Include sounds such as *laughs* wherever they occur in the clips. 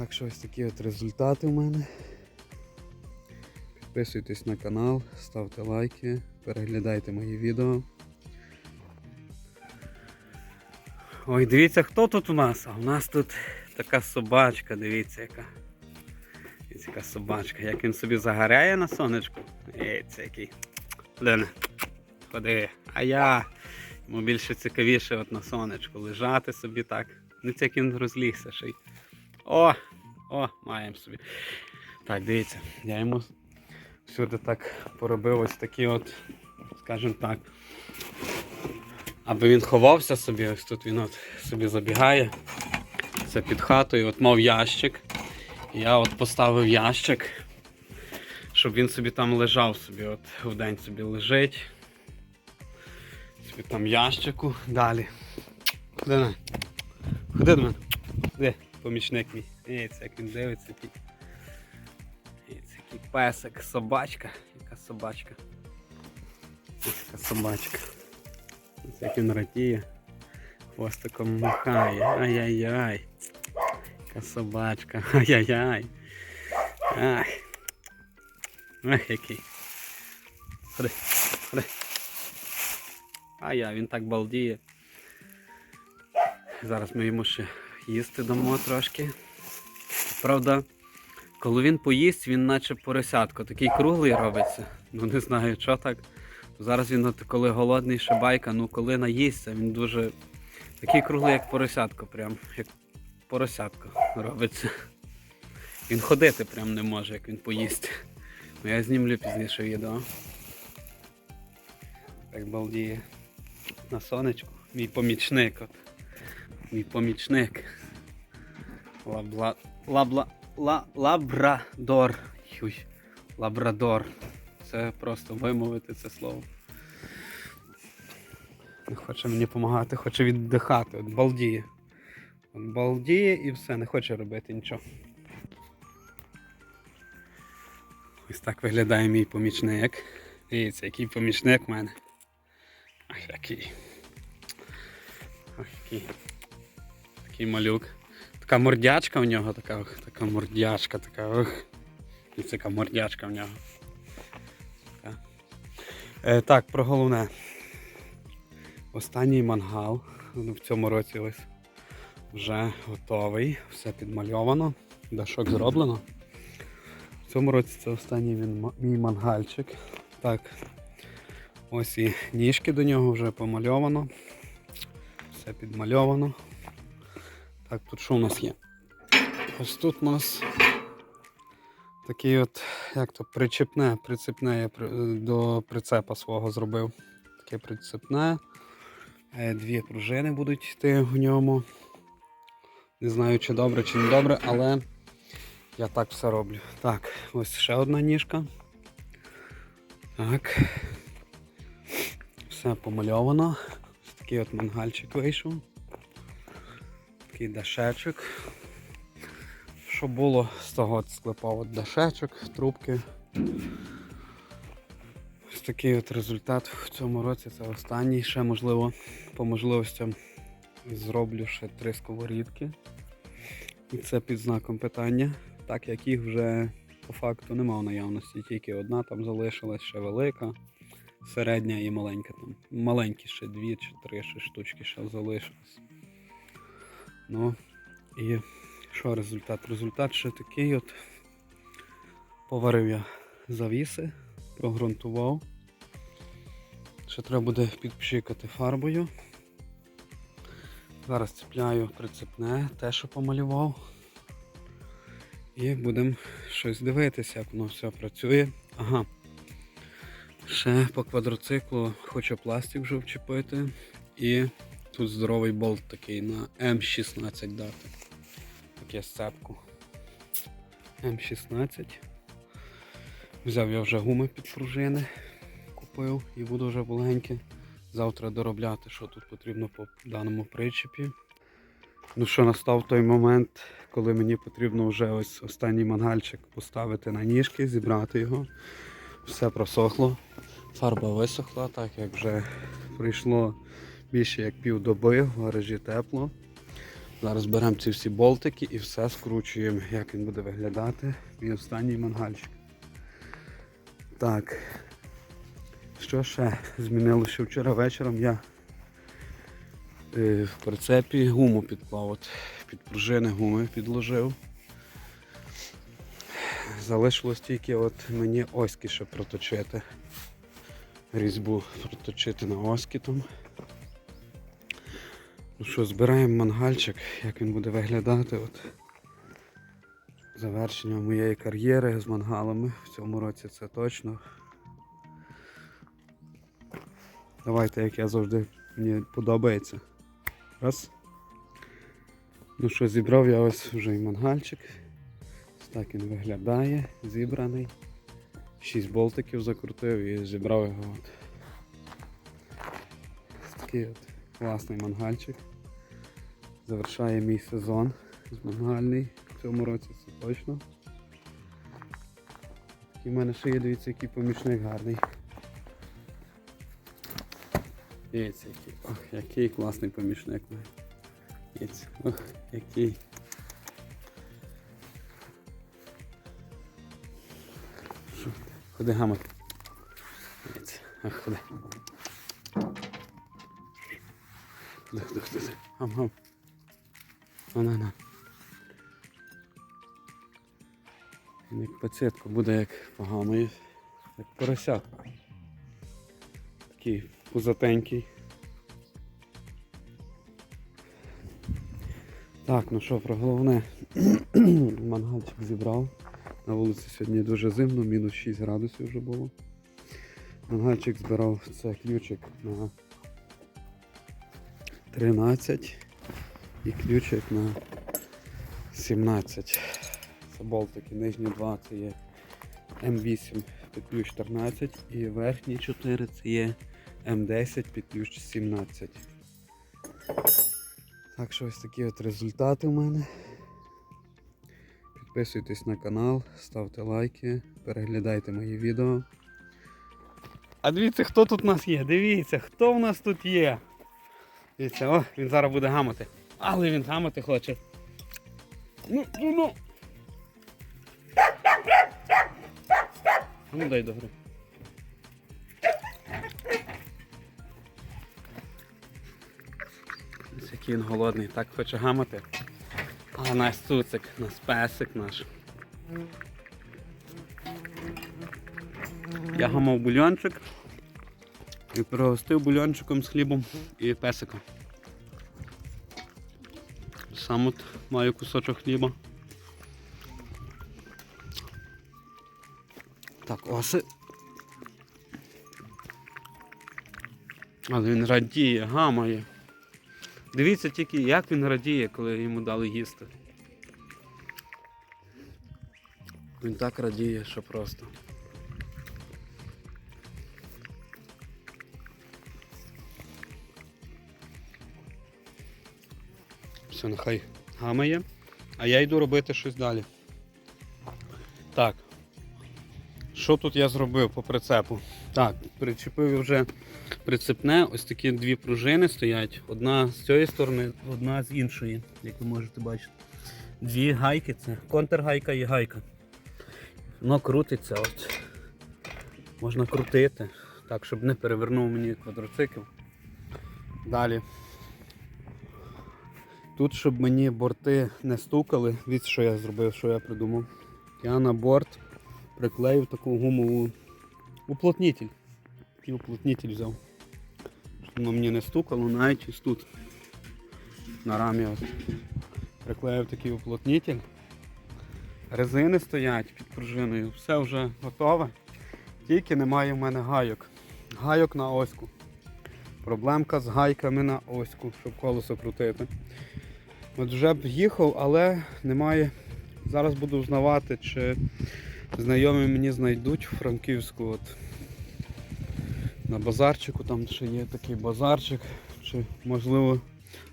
Так що ось такі от результати у мене. Підписуйтесь на канал, ставте лайки, переглядайте мої відео. Ой, дивіться, хто тут у нас? А у нас тут така собачка, дивіться яка. Дивіться, яка собачка. Як він собі загоряє на сонечку. Дивіться, який. Лена, ходи. А я. Йому більше цікавіше от на сонечку лежати собі так. Не це як він розлігся ще й. О! О, маємо собі. Так, дивіться, я йому всюди так поробив ось такі от, скажімо так. Аби він ховався собі, ось тут він от собі забігає. Це під хатою, от мав ящик. Я от поставив ящик, щоб він собі там лежав собі, от вдень собі лежить. Собі там ящику. Далі. Ходи на. Ходи до мене. Де, помічник мій. Дивіться, як він дивиться. Дивіться, який песик, собачка. Яка собачка. Яка собачка. Ось як він радіє. Хвостиком махає. Ай-яй-яй. Яка собачка. Ай-яй-яй. Ай. Ах, який. Ходи, ходи. А я, він так балдіє. Зараз ми йому ще їсти дамо трошки. Правда, коли він поїсть, він наче поросятко. Такий круглий робиться. Ну не знаю, що так. Зараз він, от, коли голодний шибайка, ну коли наїсться, він дуже такий круглий, як поросятко, прям як поросятко робиться. Він ходити прям не може, як він поїсть. Ну я знімлю пізніше відео. Так балдіє. На сонечку. Мій помічник. От. Мій помічник. Лабла. Лабла. Ла, лабрадор. Юй. Лабрадор. Це просто вимовити це слово. Не хоче мені допомагати, хоче віддихати. От балдіє. От балдіє і все, не хоче робити нічого. Ось так виглядає мій помічник. Дивіться, який помічник в мене. Ах, який. Ах, який. Такий малюк. Така мордячка в нього, така, така мордячка, така. Ох. Дивіться, яка мордячка в нього. Така. Е, так, про головне. Останній мангал ну, в цьому році ось вже готовий, все підмальовано, дашок зроблено. В цьому році це останній він, мій мангальчик. Так, ось і ніжки до нього вже помальовано. Все підмальовано. Так, тут що у нас є? Ось тут у нас такий от, як то, причепне, прицепне я до прицепа свого зробив. Таке прицепне. Е, Дві пружини будуть йти в ньому. Не знаю, чи добре, чи не добре, але я так все роблю. Так, ось ще одна ніжка. Так. Все помальовано. Ось такий от мангальчик вийшов. Такий дашечок. Що було з того склепав от дашечок, трубки. Ось такий от результат в цьому році. Це останній. Ще можливо по можливостям зроблю ще три сковорідки. І це під знаком питання, так як їх вже по факту нема в наявності, тільки одна там залишилась, ще велика, середня і маленька там. Маленькі ще дві чи три ще штучки ще залишилось. Ну і що результат? Результат ще такий от. Поварив я завіси, прогрунтував. Ще треба буде підпшикати фарбою. Зараз цепляю прицепне, те, що помалював. І будемо щось дивитися, як воно все працює. Ага. Ще по квадроциклу хочу пластик вже вчепити. І тут здоровий болт такий на М16 дати. Таке сцепку. М16. Взяв я вже гуми під пружини, купив і буду вже маленьке. Завтра доробляти, що тут потрібно по даному причепі. Ну що, настав той момент, коли мені потрібно вже ось останній мангальчик поставити на ніжки, зібрати його. Все просохло. Фарба висохла, так як вже пройшло більше як півдоби, в гаражі тепло. Зараз беремо ці всі болтики і все скручуємо, як він буде виглядати. Мій останній мангальчик. Так. Що ще змінилося? Вчора вечором я е, в прицепі гуму підклав. От, під пружини гуми підложив. Залишилось тільки от мені оськи ще проточити. Різьбу проточити на оськи там. Ну що, збираємо мангальчик, як він буде виглядати. От. Завершення моєї кар'єри з мангалами в цьому році це точно. Давайте, як я завжди, мені подобається. Раз. Ну що, зібрав я ось вже і мангальчик. Так він виглядає, зібраний. Шість болтиків закрутив і зібрав його. От. Такий от класний мангальчик. Завершає мій сезон з мангальний в цьому році це точно. І в мене ще є, дивіться, який помічник гарний. Дивіться, який, ох, який класний помічник. Дивіться, ох, який. Ходи гамак. Дивіться, ах, ходи. Ходи, ходи, ходи. Гам, гам. На, Як пацетко буде як погамає, як поросятка. Такий пузатенький. Так, ну що, про головне. *clears throat* Мангальчик зібрав. На вулиці сьогодні дуже зимно, мінус 6 градусів вже було. Мангальчик збирав це ключик на 13 і ключик на 17. Це болтики. Нижні два це є М8 під ключ 14 і верхні 4 це є М10 під ключ 17. Так що ось такі от результати у мене. Підписуйтесь на канал, ставте лайки, переглядайте мої відео. А дивіться, хто тут у нас є. Дивіться, хто в нас тут є. Дивіться, о, він зараз буде гамати. Але він гамати хоче. Ну, ну, ну. Ну дай добре. Ось який він голодний, так хоче гамати. А наш цуцик, наш песик наш. Я гамав бульончик і пригостив бульончиком з хлібом і песиком. Сам от маю кусочок хліба. Так, оси. Але він радіє, гамає. Дивіться тільки, як він радіє, коли йому дали їсти. Він так радіє, що просто. Все, нехай гамає. А я йду робити щось далі. Так. Що тут я зробив по прицепу? Так, причепив вже прицепне, ось такі дві пружини стоять. Одна з цієї сторони, одна з іншої, як ви можете бачити. Дві гайки, це контргайка і гайка. Воно крутиться. от. Можна крутити, так, щоб не перевернув мені квадроцикл. Далі. Тут, щоб мені борти не стукали, від що я зробив, що я придумав. Я на борт приклеїв таку гумову уплотнитель. Такий уплотнитель взяв. Щоб воно мені не стукало, навіть ось тут. На рамі от. Приклеїв такий уплотнитель. Резини стоять під пружиною, все вже готове. Тільки немає в мене гайок. Гайок на оську. Проблемка з гайками на оську, щоб колесо крутити. От вже б їхав, але немає. Зараз буду узнавати, чи знайомі мені знайдуть в Франківську. От. На базарчику там ще є такий базарчик, чи можливо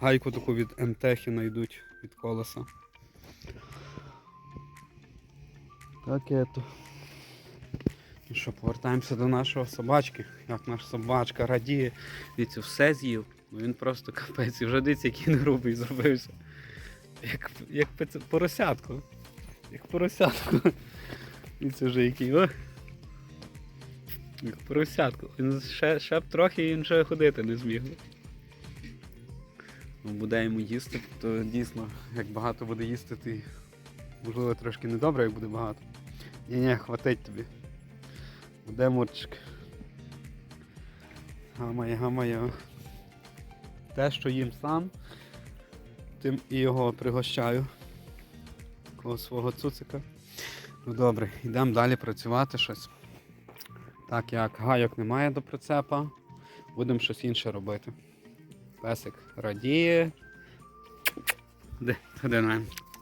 гайку таку від МТХ знайдуть від колеса. Так ето. Ну що, повертаємося до нашого собачки. Як наш собачка радіє. Дивіться, все з'їв. Ну він просто *laughs* капець. І вже дивіться, який він грубий зробився. Як, як поросятко. Як поросятко. Він це вже який, о. Як поросятко. Він ще, ще б трохи і він вже ходити не зміг. Ну, буде йому їсти, то дійсно, як багато буде їсти, то можливо трошки недобре, як буде багато. Ні, ні, хватить тобі. Буде мурчик. Гамає, гамає. Те, що їм сам, тим і його пригощаю. Такого свого цуцика. Ну добре, йдемо далі працювати щось. Так як гайок немає до прицепа, будемо щось інше робити. Песик радіє. Де?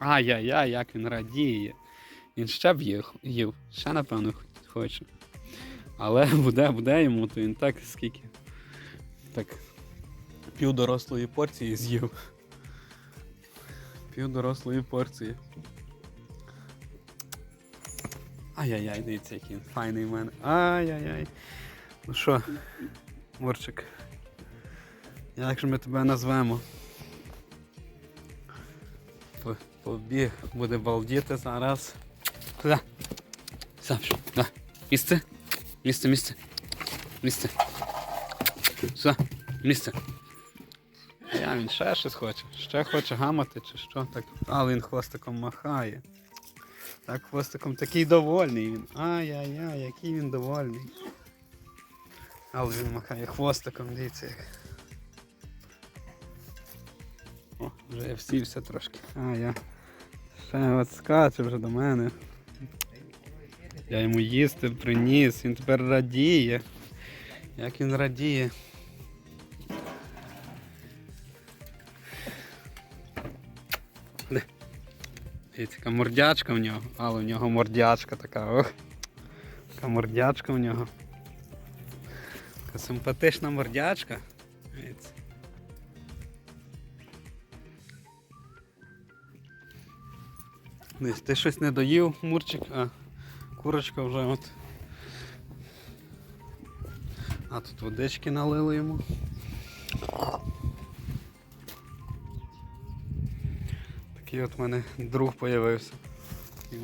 Ай-яй-яй, як він радіє. Він ще б їв, їв. ще напевно хоче. Але *laughs* буде, буде йому, то він так скільки. Так. Пів дорослої порції з'їв. Пів дорослої порції. Ай-яй-яй, дивіться, який файний в мене. Ай-яй-яй. Ну що, Мурчик, як же ми тебе назвемо? Побіг, буде балдіти зараз. Куди? Сам. Да. Місце? Місце, місце. Місце. Сюди. Місце. Він ще щось хоче. Ще хоче гамати чи що так. Але він хвостиком махає. Так хвостиком такий довольний він. Ай-яй-яй, який він довольний. Але він махає хвостиком, дивіться як. О, вже я всівся трошки. А я. Ще от скаче вже до мене. Я йому їсти приніс, він тепер радіє. Як він радіє. Дивіться, така мордячка в нього, але в нього мордячка така, ох. Така мордячка в нього. Така симпатична мордячка. Десь ти щось не доїв, мурчик, а курочка вже от. А тут водички налили йому. Такий от в мене друг появився. І.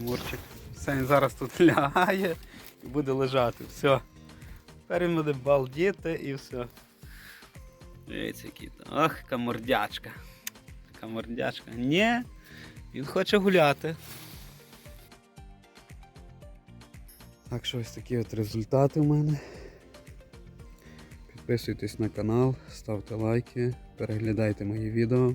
Все, він зараз тут *laughs* лягає і буде лежати. Все. Тепер він буде балдіти і все. Дивіться, який там. Ох, яка мордячка. Така. Ні, він хоче гуляти. Так що ось такі от результати в мене. Підписуйтесь на канал, ставте лайки, переглядайте мої відео.